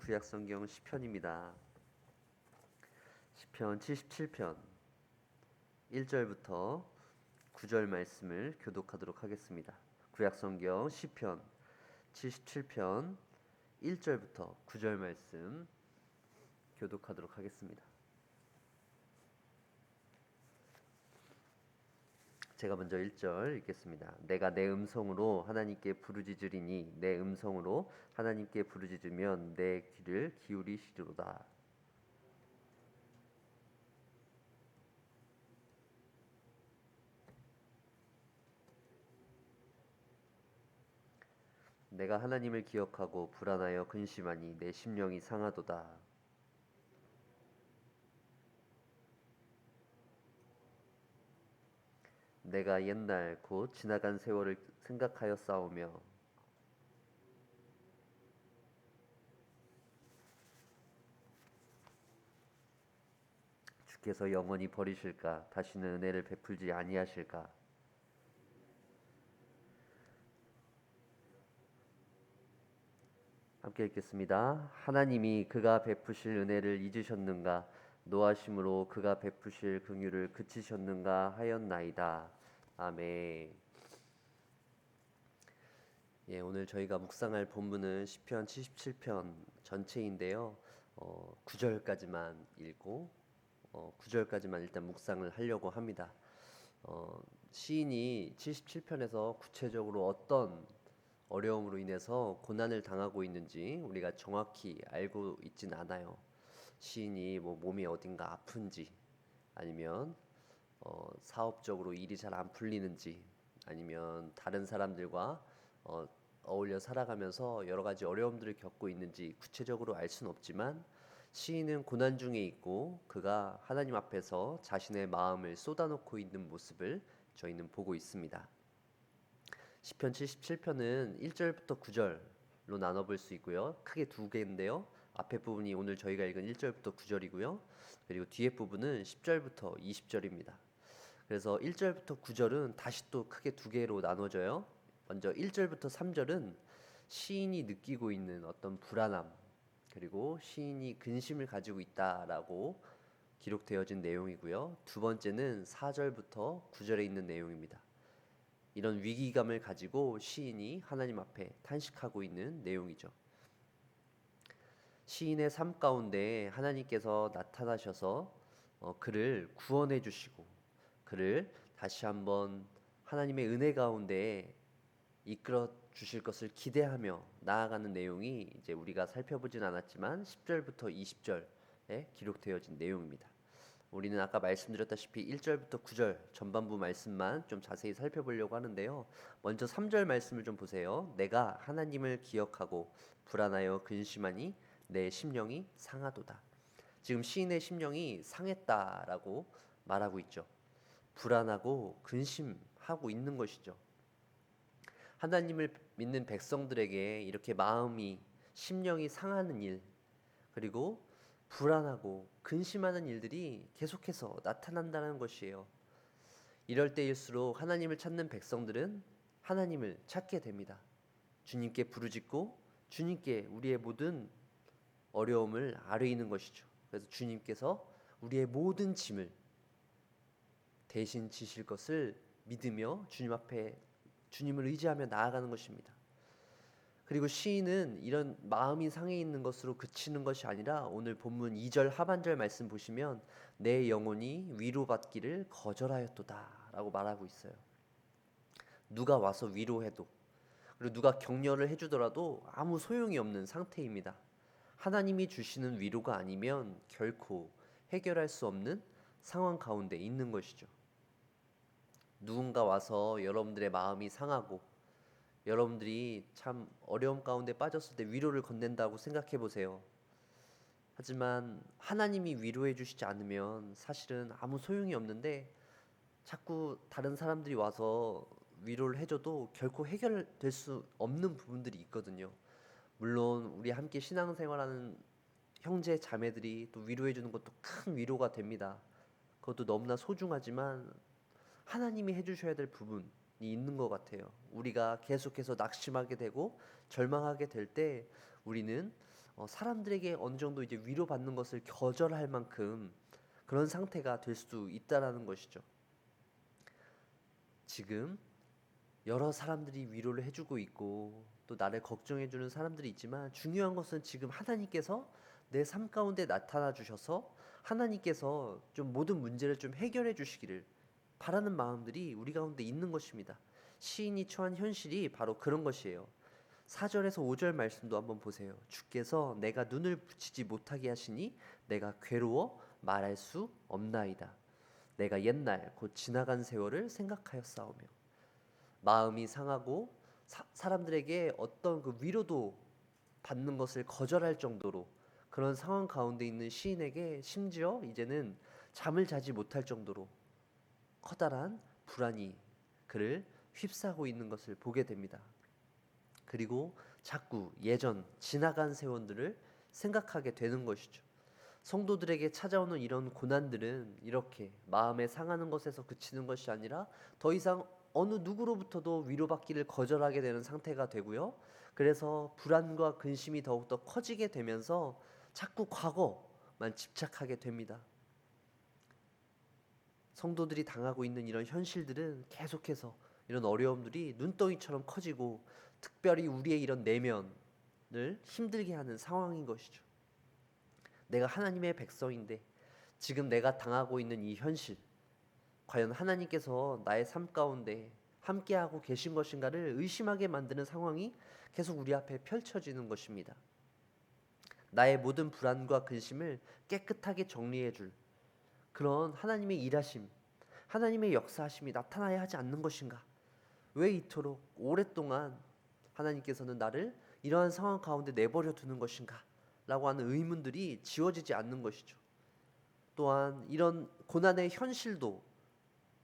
구약 성경 시편입니다. 시편 77편 1절부터 9절 말씀을 교독하도록 하겠습니다. 구약 성경 시편 77편 1절부터 9절 말씀 교독하도록 하겠습니다. 제가 먼저 1절 읽겠습니다. 내가 내 음성으로 하나님께 부르짖으리니 내 음성으로 하나님께 부르짖으면 내 귀를 기울이시리로다. 내가 하나님을 기억하고 불안하여 근심하니 내 심령이 상하도다. 내가 옛날 곧 지나간 세월을 생각하여 싸우며 주께서 영원히 버리실까 다시는 은혜를 베풀지 아니하실까 함께 읽겠습니다. 하나님이 그가 베푸실 은혜를 잊으셨는가 노하심으로 그가 베푸실 긍휼을 그치셨는가 하였나이다. 아멘. 예, 오늘 저희가 묵상할 본문은 시편 77편 전체인데요. 어, 9절까지만 읽고 어, 9절까지만 일단 묵상을 하려고 합니다. 어, 시인이 77편에서 구체적으로 어떤 어려움으로 인해서 고난을 당하고 있는지 우리가 정확히 알고 있진 않아요. 시인이 뭐 몸이 어딘가 아픈지 아니면 어, 사업적으로 일이 잘 안 풀리는지 아니면 다른 사람들과 어, 어울려 살아가면서 여러 가지 어려움들을 겪고 있는지 구체적으로 알 수는 없지만 시인은 고난 중에 있고 그가 하나님 앞에서 자신의 마음을 쏟아놓고 있는 모습을 저희는 보고 있습니다. 시편 77편은 1절부터 9절로 나눠 볼 수 있고요. 크게 두 개인데요. 앞에 부분이 오늘 저희가 읽은 1절부터 9절이고요. 그리고 뒤에 부분은 10절부터 20절입니다. 그래서 1절부터 9절은 다시 또 크게 두 개로 나눠져요. 먼저 1절부터 3절은 시인이 느끼고 있는 어떤 불안함 그리고 시인이 근심을 가지고 있다라고 기록되어진 내용이고요. 두 번째는 4절부터 9절에 있는 내용입니다. 이런 위기감을 가지고 시인이 하나님 앞에 탄식하고 있는 내용이죠. 시인의 삶 가운데 하나님께서 나타나셔서 어, 그를 구원해 주시고 그를 다시 한번 하나님의 은혜 가운데 이끌어 주실 것을 기대하며 나아가는 내용이 이제 우리가 살펴보진 않았지만 10절부터 20절에 기록되어진 내용입니다. 우리는 아까 말씀드렸다시피 1절부터 9절 전반부 말씀만 좀 자세히 살펴보려고 하는데요. 먼저 3절 말씀을 좀 보세요. 내가 하나님을 기억하고 불안하여 근심하니 내 심령이 상하도다. 지금 시인의 심령이 상했다라고 말하고 있죠. 불안하고 근심하고 있는 것이죠. 하나님을 믿는 백성들에게 이렇게 마음이 심령이 상하는 일 그리고 불안하고 근심하는 일들이 계속해서 나타난다는 것이에요. 이럴 때일수록 하나님을 찾는 백성들은 하나님을 찾게 됩니다. 주님께 부르짖고 주님께 우리의 모든 어려움을 아뢰이는 것이죠. 그래서 주님께서 우리의 모든 짐을 대신 지실 것을 믿으며 주님 앞에 주님을 의지하며 나아가는 것입니다. 그리고 시인은 이런 마음이 상해 있는 것으로 그치는 것이 아니라 오늘 본문 2절 하반절 말씀 보시면 내 영혼이 위로받기를 거절하였도다라고 말하고 있어요. 누가 와서 위로해도 그리고 누가 격려를 해주더라도 아무 소용이 없는 상태입니다. 하나님이 주시는 위로가 아니면 결코 해결할 수 없는 상황 가운데 있는 것이죠. 누군가 와서 여러분들의 마음이 상하고 여러분들이 참 어려움 가운데 빠졌을 때 위로를 건넨다고 생각해 보세요. 하지만 하나님이 위로해 주시지 않으면 사실은 아무 소용이 없는데 자꾸 다른 사람들이 와서 위로를 해줘도 결코 해결될 수 없는 부분들이 있거든요. 물론 우리 함께 신앙생활하는 형제 자매들이 또 위로해 주는 것도 큰 위로가 됩니다. 그것도 너무나 소중하지만 하나님이 해주셔야 될 부분이 있는 것 같아요. 우리가 계속해서 낙심하게 되고 절망하게 될 때 우리는 어, 사람들에게 어느 정도 이제 위로받는 것을 거절할 만큼 그런 상태가 될 수도 있다라는 것이죠. 지금 여러 사람들이 위로를 해주고 있고 또 나를 걱정해주는 사람들이 있지만 중요한 것은 지금 하나님께서 내 삶 가운데 나타나 주셔서 하나님께서 좀 모든 문제를 좀 해결해 주시기를 바라는 마음들이 우리 가운데 있는 것입니다. 시인이 처한 현실이 바로 그런 것이에요. 4절에서 5절 말씀도 한번 보세요. 주께서 내가 눈을 붙이지 못하게 하시니 내가 괴로워 말할 수 없나이다. 내가 옛날 곧 지나간 세월을 생각하여 싸우며 마음이 상하고 사, 사람들에게 어떤 그 위로도 받는 것을 거절할 정도로 그런 상황 가운데 있는 시인에게 심지어 이제는 잠을 자지 못할 정도로 커다란 불안이 그를 휩싸고 있는 것을 보게 됩니다. 그리고 자꾸 예전 지나간 세월들을 생각하게 되는 것이죠. 성도들에게 찾아오는 이런 고난들은 이렇게 마음에 상하는 것에서 그치는 것이 아니라 더 이상 어느 누구로부터도 위로받기를 거절하게 되는 상태가 되고요. 그래서 불안과 근심이 더욱더 커지게 되면서 자꾸 과거만 집착하게 됩니다. 성도들이 당하고 있는 이런 현실들은 계속해서 이런 어려움들이 눈덩이처럼 커지고 특별히 우리의 이런 내면을 힘들게 하는 상황인 것이죠. 내가 하나님의 백성인데 지금 내가 당하고 있는 이 현실 과연 하나님께서 나의 삶 가운데 함께하고 계신 것인가를 의심하게 만드는 상황이 계속 우리 앞에 펼쳐지는 것입니다. 나의 모든 불안과 근심을 깨끗하게 정리해 줄 그런 하나님의 일하심, 하나님의 역사하심이 나타나야 하지 않는 것인가? 왜 이토록 오랫동안 하나님께서는 나를 이러한 상황 가운데 내버려 두는 것인가? 라고 하는 의문들이 지워지지 않는 것이죠. 또한 이런 고난의 현실도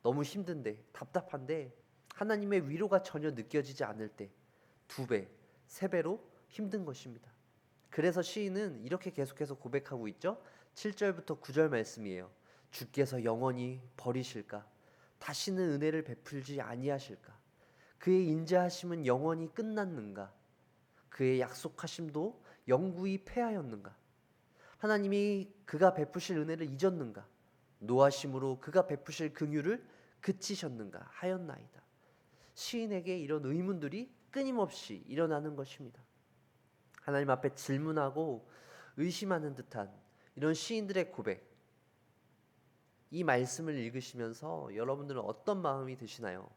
너무 힘든데 답답한데 하나님의 위로가 전혀 느껴지지 않을 때 두 배, 세 배로 힘든 것입니다. 그래서 시인은 이렇게 계속해서 고백하고 있죠. 7절부터 9절 말씀이에요. 주께서 영원히 버리실까? 다시는 은혜를 베풀지 아니하실까? 그의 인자하심은 영원히 끝났는가? 그의 약속하심도 영구히 패하였는가? 하나님이 그가 베푸실 은혜를 잊었는가? 노하심으로 그가 베푸실 긍휼을 그치셨는가 하였나이다. 시인에게 이런 의문들이 끊임없이 일어나는 것입니다. 하나님 앞에 질문하고 의심하는 듯한 이런 시인들의 고백. 이 말씀을 읽으시면서 여러분들은 어떤 마음이 드시나요?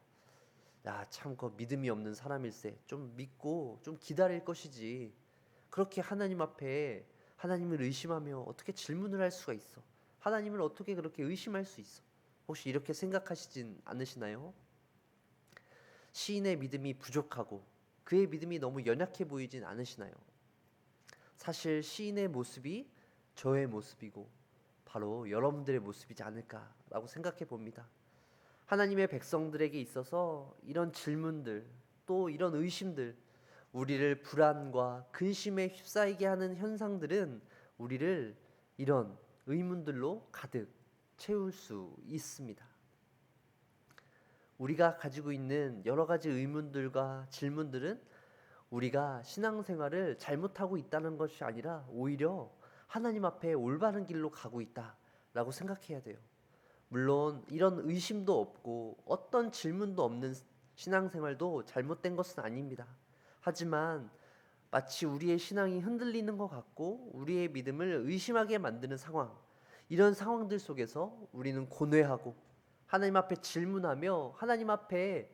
야, 참, 그 믿음이 없는 사람일세. 좀 믿고 좀 기다릴 것이지. 그렇게 하나님 앞에 하나님을 의심하며 어떻게 질문을 할 수가 있어? 하나님을 어떻게 그렇게 의심할 수 있어? 혹시 이렇게 생각하시진 않으시나요? 시인의 믿음이 부족하고 그의 믿음이 너무 연약해 보이진 않으시나요? 사실 시인의 모습이 저의 모습이고 바로 여러분들의 모습이지 않을까라고 생각해 봅니다. 하나님의 백성들에게 있어서 이런 질문들 또 이런 의심들 우리를 불안과 근심에 휩싸이게 하는 현상들은 우리를 이런 의문들로 가득 채울 수 있습니다. 우리가 가지고 있는 여러 가지 의문들과 질문들은 우리가 신앙생활을 잘못하고 있다는 것이 아니라 오히려 하나님 앞에 올바른 길로 가고 있다라고 생각해야 돼요. 물론 이런 의심도 없고 어떤 질문도 없는 신앙생활도 잘못된 것은 아닙니다. 하지만 마치 우리의 신앙이 흔들리는 것 같고 우리의 믿음을 의심하게 만드는 상황, 이런 상황들 속에서 우리는 고뇌하고 하나님 앞에 질문하며 하나님 앞에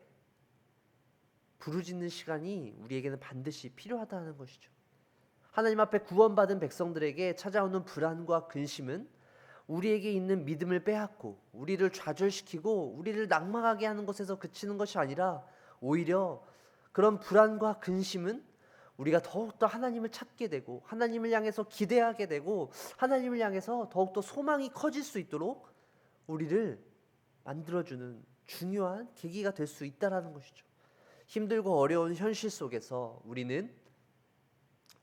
부르짖는 시간이 우리에게는 반드시 필요하다는 것이죠. 하나님 앞에 구원받은 백성들에게 찾아오는 불안과 근심은 우리에게 있는 믿음을 빼앗고 우리를 좌절시키고 우리를 낙망하게 하는 것에서 그치는 것이 아니라 오히려 그런 불안과 근심은 우리가 더욱더 하나님을 찾게 되고 하나님을 향해서 기대하게 되고 하나님을 향해서 더욱더 소망이 커질 수 있도록 우리를 만들어주는 중요한 계기가 될 수 있다라는 것이죠. 힘들고 어려운 현실 속에서 우리는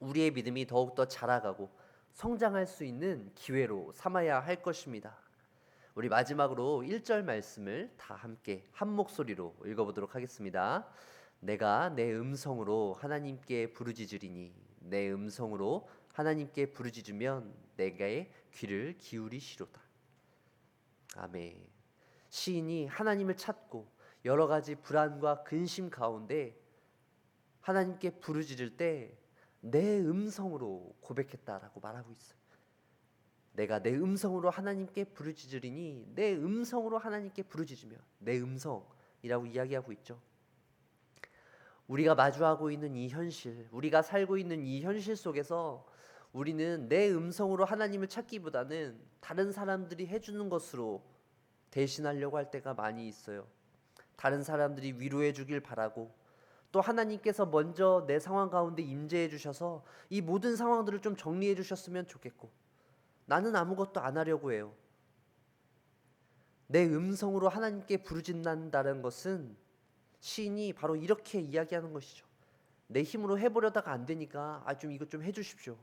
우리의 믿음이 더욱더 자라가고 성장할 수 있는 기회로 삼아야 할 것입니다. 우리 마지막으로 1절 말씀을 다 함께 한 목소리로 읽어보도록 하겠습니다. 내가 내 음성으로 하나님께 부르짖으리니 내 음성으로 하나님께 부르짖으면 내가의 귀를 기울이시로다. 아멘. 시인이 하나님을 찾고 여러 가지 불안과 근심 가운데 하나님께 부르짖을 때 내 음성으로 고백했다라고 말하고 있어요. 내가 내 음성으로 하나님께 부르짖으리니 내 음성으로 하나님께 부르짖으며 내 음성이라고 이야기하고 있죠. 우리가 마주하고 있는 이 현실, 우리가 살고 있는 이 현실 속에서 우리는 내 음성으로 하나님을 찾기보다는 다른 사람들이 해주는 것으로 대신하려고 할 때가 많이 있어요. 다른 사람들이 위로해 주길 바라고 또 하나님께서 먼저 내 상황 가운데 임재해 주셔서 이 모든 상황들을 좀 정리해 주셨으면 좋겠고 나는 아무것도 안 하려고 해요. 내 음성으로 하나님께 부르짖는다는 것은 시인이 바로 이렇게 이야기하는 것이죠. 내 힘으로 해보려다가 안 되니까 아 좀 이것 좀 해주십시오.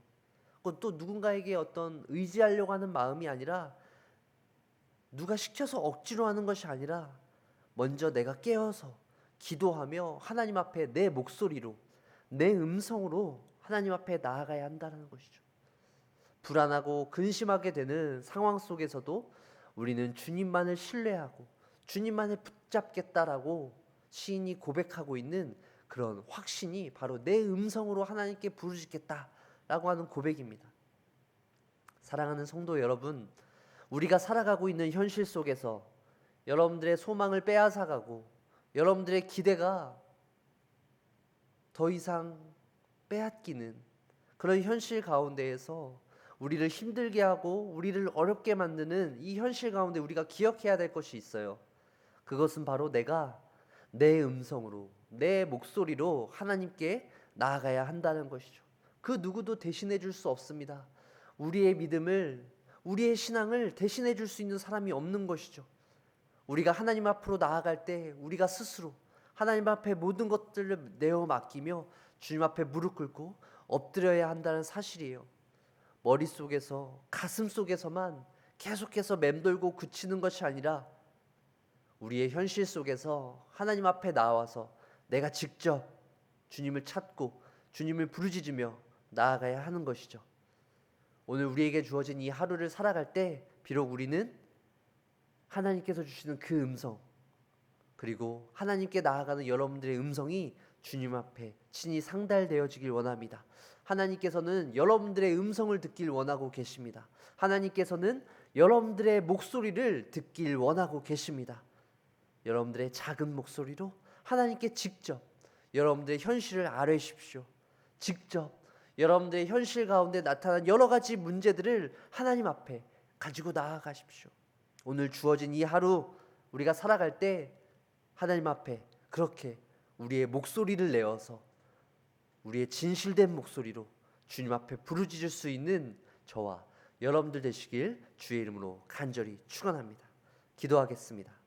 그건 또 누군가에게 어떤 의지하려고 하는 마음이 아니라 누가 시켜서 억지로 하는 것이 아니라 먼저 내가 깨어서 기도하며 하나님 앞에 내 목소리로 내 음성으로 하나님 앞에 나아가야 한다는 것이죠. 불안하고 근심하게 되는 상황 속에서도 우리는 주님만을 신뢰하고 주님만을 붙잡겠다라고 시인이 고백하고 있는 그런 확신이 바로 내 음성으로 하나님께 부르짖겠다라고 하는 고백입니다. 사랑하는 성도 여러분, 우리가 살아가고 있는 현실 속에서 여러분들의 소망을 빼앗아가고 여러분들의 기대가 더 이상 빼앗기는 그런 현실 가운데에서 우리를 힘들게 하고 우리를 어렵게 만드는 이 현실 가운데 우리가 기억해야 될 것이 있어요. 그것은 바로 내가 내 음성으로 내 목소리로 하나님께 나아가야 한다는 것이죠. 그 누구도 대신해 줄 수 없습니다. 우리의 믿음을 우리의 신앙을 대신해 줄 수 있는 사람이 없는 것이죠. 우리가 하나님 앞으로 나아갈 때 우리가 스스로 하나님 앞에 모든 것들을 내어 맡기며 주님 앞에 무릎 꿇고 엎드려야 한다는 사실이에요. 머릿속에서 가슴 속에서만 계속해서 맴돌고 굳히는 것이 아니라 우리의 현실 속에서 하나님 앞에 나와서 내가 직접 주님을 찾고 주님을 부르짖으며 나아가야 하는 것이죠. 오늘 우리에게 주어진 이 하루를 살아갈 때 비록 우리는 하나님께서 주시는 그 음성 그리고 하나님께 나아가는 여러분들의 음성이 주님 앞에 친히 상달되어지길 원합니다. 하나님께서는 여러분들의 음성을 듣길 원하고 계십니다. 하나님께서는 여러분들의 목소리를 듣길 원하고 계십니다. 여러분들의 작은 목소리로 하나님께 직접 여러분들의 현실을 아뢰십시오. 직접 여러분들의 현실 가운데 나타난 여러 가지 문제들을 하나님 앞에 가지고 나아가십시오. 오늘 주어진 이 하루 우리가 살아갈 때 하나님 앞에 그렇게 우리의 목소리를 내어서 우리의 진실된 목소리로 주님 앞에 부르짖을 수 있는 저와 여러분들 되시길 주의 이름으로 간절히 축원합니다. 기도하겠습니다.